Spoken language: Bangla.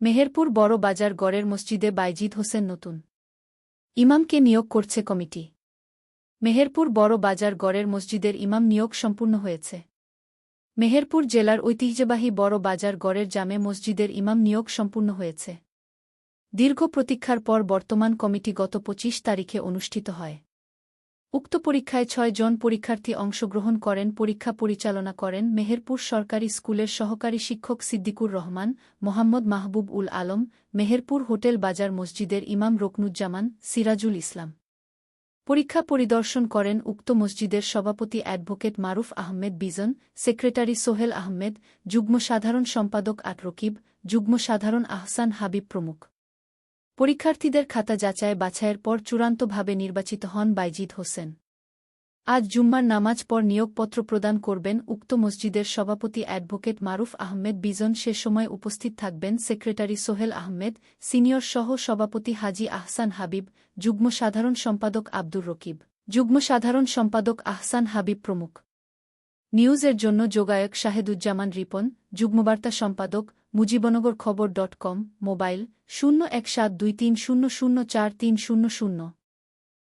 মেহেরপুর বড় বাজার গড়ের মসজিদে বাইজিদ হোসেন নতুন। ইমামকে নিয়োগ করছে কমিটি। মেহেরপুর বড় বাজার গড়ের মসজিদের ইমাম নিয়োগ সম্পূর্ণ হয়েছে। মেহেরপুর জেলার ঐতিহ্যবাহী বড় বাজার গড়ের জামে মসজিদের ইমাম নিয়োগ সম্পূর্ণ হয়েছে। দীর্ঘ প্রতীক্ষার পর বর্তমান কমিটি গত পঁচিশ তারিখে অনুষ্ঠিত হয়। উক্ত পরীক্ষায় ছয় জন পরীক্ষার্থী অংশগ্রহণ করেন, পরীক্ষা পরিচালনা করেন মেহেরপুর সরকারি স্কুলের সহকারী শিক্ষক সিদ্দিকুর রহমান, মোহাম্মদ মাহবুব উল আলম, মেহেরপুর হোটেল বাজার মসজিদের ইমাম রকনুজ্জামান, সিরাজুল ইসলাম। পরীক্ষা পরিদর্শন করেন উক্ত মসজিদের সভাপতি অ্যাডভোকেট মারুফ আহমেদ বিজন, সেক্রেটারি সোহেল আহমেদ, যুগ্ম সাধারণ সম্পাদক আট রকিব, যুগ্ম সাধারণ আহসান হাবিব প্রমুখ। পরীক্ষার্থীদের খাতা যাচাই বাছাইয়ের পর চূড়ান্তভাবে নির্বাচিত হন বাইজিদ হোসেন। আজ জুম্মার নামাজ পর নিয়োগপত্র প্রদান করবেন উক্ত মসজিদের সভাপতি অ্যাডভোকেট মারুফ আহমেদ বিজন সে সময় উপস্থিত থাকবেন সেক্রেটারি সোহেল আহমেদ, সিনিয়র সহ সভাপতি হাজি আহসান হাবিব, যুগ্ম সাধারণ সম্পাদক আব্দুর রকিব। যুগ্ম সাধারণ সম্পাদক আহসান হাবিব প্রমুখ। নিউজের জন্য যোগায়ক শাহেদুজ্জামান রিপন, যুগ্মবার্তা সম্পাদক মুজিবনগর খবর ডট কম, মোবাইল শূন্য এক সাত দুই তিন শূন্য শূন্য চার তিন শূন্য শূন্য।